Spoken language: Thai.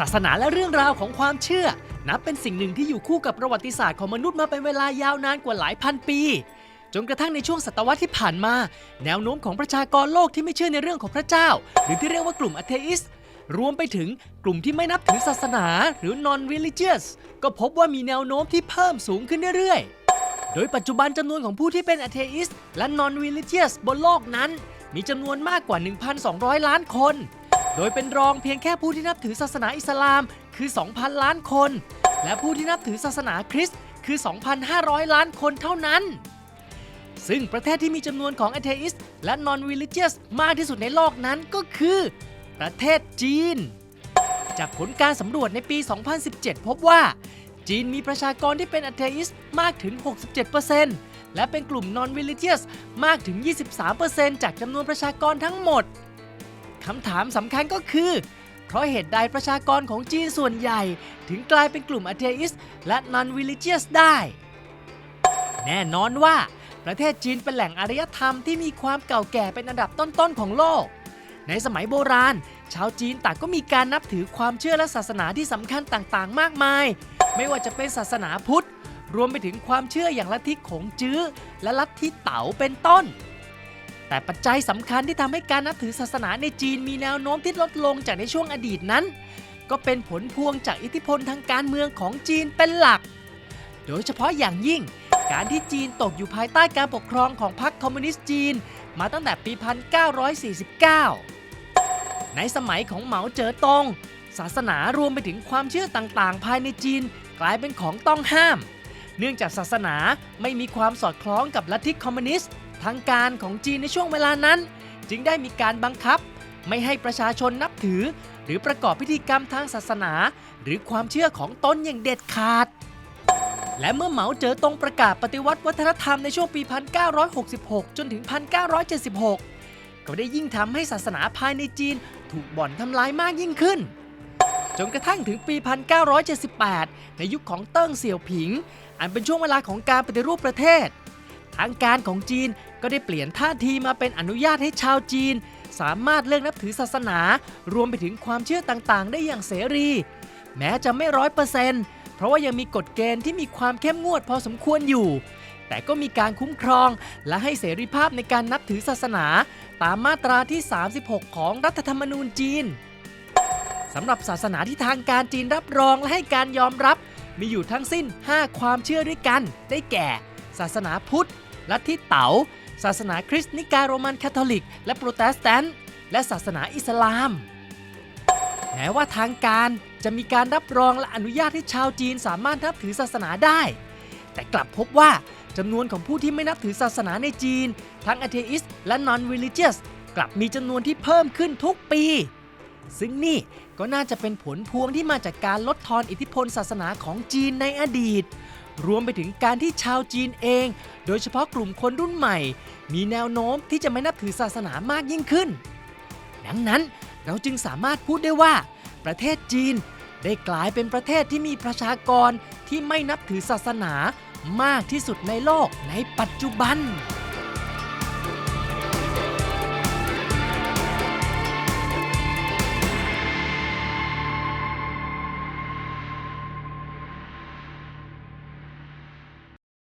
ศาสนาและเรื่องราวของความเชื่อ นับเป็นสิ่งหนึ่งที่อยู่คู่กับประวัติศาสตร์ของมนุษย์มาเป็นเวลายาวนานกว่าหลายพันปี จนกระทั่งในช่วงศตวรรษที่ผ่านมา แนวโน้มของประชากรโลกที่ไม่เชื่อในเรื่องของพระเจ้า หรือที่เรียกว่ากลุ่มอเทอิสรวมไปถึงกลุ่มที่ไม่นับถือศาสนาหรือ non religious ก็พบว่ามีแนวโน้มที่เพิ่มสูงขึ้นเรื่อยๆ โดยปัจจุบันจำนวนของผู้ที่เป็นอเทอิสและ non religious บนโลกนั้น มีจำนวนมากกว่า 1,200 ล้านคน โดยเป็นรองเพียงแค่ผู้ที่นับถือศาสนาอิสลามคือ 2,000 ล้านคน และผู้ที่นับถือศาสนาคริสต์คือ 2,500 ล้านคนเท่านั้น ซึ่งประเทศที่มีจำนวนของ atheist และ non-religious มากที่สุดในโลกนั้นก็คือ ประเทศจีน จากผลการสำรวจในปี 2017 พบว่า จีนมีประชากรที่เป็น atheist มากถึง 67%และเป็นกลุ่ม non-religious มากถึง 23%จากจำนวนประชากรทั้งหมด คำถามสำคัญก็คือ เพราะเหตุใดประชากรของจีนส่วนใหญ่ ถึงกลายเป็นกลุ่ม atheist และ non-religious ได้ แน่นอนว่า ประเทศจีนเป็นแหล่งอารยธรรมที่มีความเก่าแก่เป็นอันดับต้นๆของโลก ในสมัยโบราณ ชาวจีนต่างก็มีการนับถือความเชื่อและศาสนาที่สำคัญต่างๆ มากมาย ไม่ว่าจะเป็นศาสนาพุทธ รวมไปถึงความเชื่ออย่างลัทธิขงจื้อ และลัทธิเต๋าเป็นต้น แต่ปัจจัยสำคัญที่ทำให้การนับถือศาสนาในจีนมีแนวโน้มที่ลดลงจากในช่วงอดีตนั้น ก็เป็นผลพวงจากอิทธิพลทางการเมืองของจีนเป็นหลัก โดยเฉพาะอย่างยิ่ง การที่จีนตกอยู่ภายใต้การปกครองของพรรคคอมมิวนิสต์จีน มาตั้งแต่ปี 1949 ในสมัยของเหมาเจ๋อตง ศาสนารวมไปถึงความเชื่อต่างๆ ภายในจีนกลายเป็นของต้องห้าม เนื่องจากศาสนาไม่มีความสอดคล้องกับลัทธิคอมมิวนิสต์ ทางการของจีนในช่วงเวลานั้น จึงได้มีการบังคับ ไม่ให้ประชาชนนับถือ หรือประกอบพิธีกรรมทางศาสนา หรือความเชื่อของตนอย่างเด็ดขาด และเมื่อเหมาเจ๋อตงประกาศปฏิวัติวัฒนธรรมในช่วงปี 1966 จนถึง 1976 ก็ได้ยิ่งทำให้ศาสนาภายในจีนถูกบ่อนทำลายมากยิ่งขึ้นจนกระทั่งถึงปี 1978 ในยุคของเติ้งเสี่ยวผิง อันเป็นช่วงเวลาของการปฏิรูปประเทศ ทางการของจีน ก็ได้เปลี่ยนท่าทีมาเป็นอนุญาตให้ชาวจีน สามารถเลือกนับถือศาสนา รวมไปถึงความเชื่อต่างๆ ได้อย่างเสรี แม้จะไม่ร้อยเปอร์เซ็นต์เพราะว่ายังมีกฎเกณฑ์ที่มีความเข้มงวดพอสมควรอยู่ แต่ก็มีการคุ้มครองและให้เสรีภาพในการนับถือศาสนา ตามมาตราที่ 36 ของรัฐธรรมนูญจีนสำหรับศาสนาที่ทางการจีนรับรองและให้การยอมรับ มีอยู่ทั้งสิ้น 5 ความเชื่อด้วยกัน ได้แก่ ศาสนาพุทธ ลัทธิเต๋า ศาสนาคริสต์นิกายโรมันคาทอลิก และโปรเตสแตนต์และศาสนาอิสลาม แม้ว่าทางการจะมีการรับรองและอนุญาตให้ชาวจีนสามารถนับถือศาสนาได้ แต่กลับพบว่าจำนวนของผู้ที่ไม่นับถือศาสนาในจีน ทั้ง atheist และ non-religious กลับมีจำนวนที่เพิ่มขึ้นทุกปี ซึ่งนี่ก็น่าจะเป็นผลพวงที่มาจากการลดทอนอิทธิพลศาสนาของจีนในอดีตรวมไปถึงการที่ชาวจีนเอง โดยเฉพาะกลุ่มคนรุ่นใหม่ มีแนวโน้มที่จะไม่นับถือศาสนามากยิ่งขึ้น ดังนั้นเราจึงสามารถพูดได้ว่า ประเทศจีนได้กลายเป็นประเทศที่มีประชากรที่ไม่นับถือศาสนามากที่สุดในโลกในปัจจุบัน